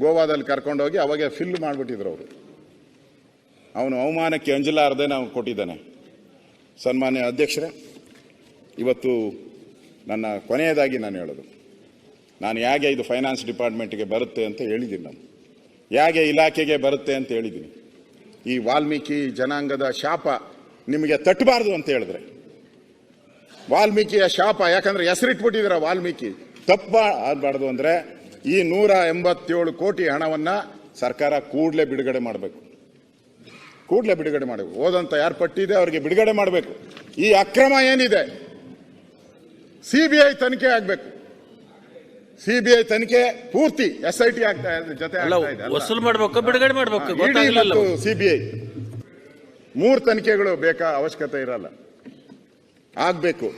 ಗೋವಾದಲ್ಲಿ ಕರ್ಕೊಂಡೋಗಿ ಅವಾಗೆ ಫಿಲ್ ಮಾಡಿಬಿಟ್ಟಿದ್ರು ಅವರು. ಅವನು ಅವಮಾನಕ್ಕೆ ಅಂಜಲಾರದೆ ನಾವು ಕೊಟ್ಟಿದ್ದಾನೆ. ಸನ್ಮಾನ್ಯ ಅಧ್ಯಕ್ಷರೇ, ಇವತ್ತು ನನ್ನ ಕೊನೆಯದಾಗಿ ನಾನು ಹೇಳೋದು. ನಾನು ಹೇಗೆ ಇದು ಫೈನಾನ್ಸ್ ಡಿಪಾರ್ಟ್ಮೆಂಟ್ಗೆ ಬರುತ್ತೆ ಅಂತ ಹೇಳಿದ್ದೀನಿ ನಾನು. ಹೇಗೆ ಇಲಾಖೆಗೆ ಬರುತ್ತೆ ಅಂತ ಹೇಳಿದ್ದೀನಿ. ಈ ವಾಲ್ಮೀಕಿ ಜನಾಂಗದ ಶಾಪ ನಿಮಗೆ ತಟ್ಟಬಾರ್ದು ಅಂತ ಹೇಳಿದ್ರೆ. ವಾಲ್ಮೀಕಿಯ ಶಾಪ ಯಾಕಂದ್ರೆ ಹೆಸರಿಟ್ಬಿಟ್ಟಿದ್ದೀರ ವಾಲ್ಮೀಕಿ. ತಪ್ಪ ಆಗಬಾರ್ದು ಅಂದ್ರೆ ಈ ನೂರ ಎಂಬತ್ತೇಳು ಕೋಟಿ ಹಣವನ್ನ ಸರ್ಕಾರ ಕೂಡಲೇ ಬಿಡುಗಡೆ ಮಾಡಬೇಕು. ಕೂಡಲೇ ಬಿಡುಗಡೆ ಮಾಡಬೇಕು. ಓದಂತ ಯಾರು ಪಟ್ಟಿದೆ ಅವರಿಗೆ ಬಿಡುಗಡೆ ಮಾಡಬೇಕು. ಈ ಅಕ್ರಮ ಏನಿದೆ? ಸಿ ಬಿ ಐ ತನಿಖೆ ಆಗಬೇಕು. ಸಿ ಬಿ ಐ ತನಿಖೆ ಪೂರ್ತಿ ಎಸ್ ಐ ಟಿ ಆಗ್ತಾ ಸಿ ಜೊತೆ ಐ. ವಸೂಲು ಮಾಡ್ಬೇಕು ಬಿಡುಗಡೆ ಮಾಡ್ಬೇಕು ಗೊತ್ತಾಗ್ಲಿಲ್ಲ. ಮತ್ತು ಸಿಬಿಐ ಮೂರು ತನಿಖೆಗಳು ಬೇಕಾ? ಅವಶ್ಯಕತೆ ಇರಲ್ಲ. ಆಗಬೇಕು.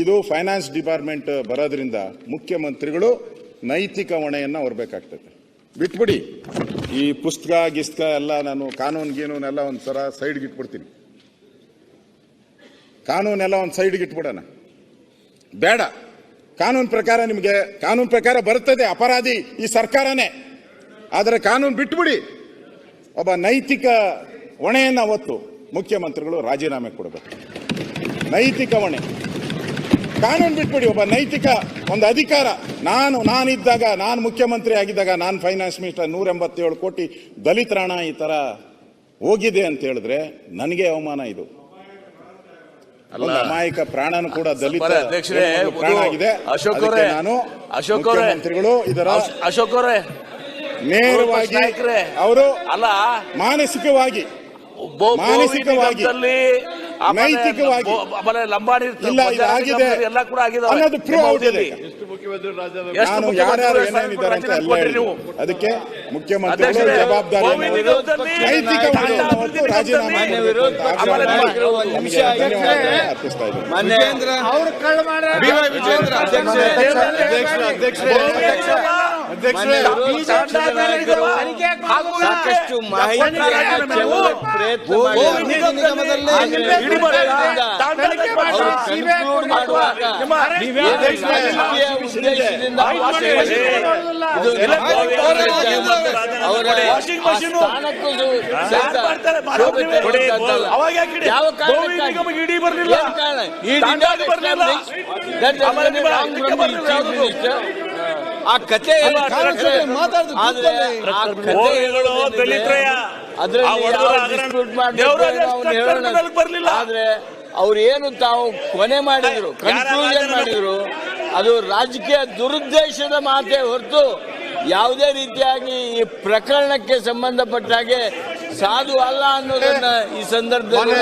ಇದು ಫೈನಾನ್ಸ್ ಡಿಪಾರ್ಟ್ಮೆಂಟ್ ಬರೋದ್ರಿಂದ ಮುಖ್ಯಮಂತ್ರಿಗಳು ನೈತಿಕ ಹೊಣೆಯನ್ನು ಹೊರಬೇಕಾಗ್ತದೆ ಬಿಟ್ಬಿಡಿ. ಈ ಪುಸ್ತಕ, ಗಿಸ್ತಕ ಎಲ್ಲ ನಾನು ಕಾನೂನು ಗೀನೂನೆಲ್ಲ ಒಂದು ಸರ ಸೈಡ್ಗೆ ಇಟ್ಬಿಡ್ತೀನಿ ಕಾನೂನೆಲ್ಲ ಒಂದು ಸೈಡ್ಗೆ ಇಟ್ಬಿಡೋಣ ಬೇಡ. ಕಾನೂನು ಪ್ರಕಾರ ನಿಮಗೆ, ಕಾನೂನು ಪ್ರಕಾರ ಬರುತ್ತದೆ ಅಪರಾಧಿ ಈ ಸರ್ಕಾರನೇ. ಆದರೆ ಕಾನೂನು ಬಿಟ್ಬಿಡಿ. ಒಬ್ಬ ನೈತಿಕ ಹೊಣೆಯನ್ನು ಅವತ್ತು ಮುಖ್ಯಮಂತ್ರಿಗಳು ರಾಜೀನಾಮೆ ಕೊಡಬೇಕು. ನೈತಿಕ ಹೊಣೆ. ಕಾನೂನು ಬಿಟ್ಬಿಡಿ ಒಬ್ಬ ನೈತಿಕ ಒಂದು ಅಧಿಕಾರ. ನಾನು ನಾನಿದ್ದಾಗ ನಾನು ಮುಖ್ಯಮಂತ್ರಿ ಆಗಿದ್ದಾಗ ನಾನು ಫೈನಾನ್ಸ್ ಮಿನಿಸ್ಟರ್ ನೂರ ಎಂಬತ್ತೇಳು ಕೋಟಿ ದಲಿತರಾಣ ಈ ತರ ಹೋಗಿದೆ ಅಂತ ಹೇಳಿದ್ರೆ ನನಗೆ ಅವಮಾನ ಇದು. ಅಮಾಯಕ ಪ್ರಾಣನು ಕೂಡ ದಲಿತ ಪ್ರಾಣ ಆಗಿದೆ. ಅಶೋಕ್ ಅವರೇ, ನಾನು ಅಶೋಕ್ ಮಂತ್ರಿಗಳು ಮುಖ್ಯಮಂತ್ರಿಗಳು ಇದರ ಅಶ್- ಅಶೋಕ್ ಅವರೇ ನೇರವಾಗಿ ಅವರು ಅಲ್ಲ ಮಾನಸಿಕವಾಗಿ ಮಾನಸಿಕವಾಗಿ, ನೈತಿಕವಾಗಿ, ಆಮೇಲೆ ಲಂಬಾಣಿ ಇಲ್ಲ ಇದಾಗಿದೆ. ಎಲ್ಲ ಕೂಡ ಆಗಿದಾವೆ ಅನ್ನೋದು ಪ್ರೂವ್ ಆಗಿದೆ. ನಾನು ಯಾರ್ಯಾರು ಏನೇನಿದ್ದಾರೆ ಅಂತ ಎಲ್ಲ. ಅದಕ್ಕೆ ಮುಖ್ಯಮಂತ್ರಿ ಜವಾಬ್ದಾರಿ ಗೋವಿ ನಿಗಮದಲ್ಲಿ ನೈತಿಕ ತಾಂಡ ಹೊಣೆಯನ್ನು ಹೊತ್ತು ಅಭಿವೃದ್ಧಿ ರಾಜೀನಾಮೆ ಅರ್ಪಿಸ್ತಾ ಇದ್ದೇನೆ. ಮಾಡ್ಯಾರ. ಸಾಕಷ್ಟು ಮಾಹಿತಿ. ಯಾವ ಕಾರಣಕ್ಕಾಗಿ? ಇಡೀ ಬರಲಿಲ್ಲ. ಈ ಬರ್ಲಿಲ್ಲ. ಆ ಕತೆ. ಬರ್ಲಿಲ್ಲ. ಆದ್ರೆ ಅವ್ರು ಏನು ತಾವು ಕೊನೆ ಮಾಡಿದ್ರು ಕನ್ಕ್ಲೂಷನ್ ಮಾಡಿದ್ರು ಅದು ರಾಜಕೀಯ ದುರುದ್ದೇಶದ ಮಾತೇ ಹೊರತು ಯಾವುದೇ ರೀತಿಯಾಗಿ ಈ ಪ್ರಕರಣಕ್ಕೆ ಸಂಬಂಧಪಟ್ಟ ಹಾಗೆ ಸಾಧು ಅಲ್ಲ ಅನ್ನೋದನ್ನ ಈ ಸಂದರ್ಭದಲ್ಲಿ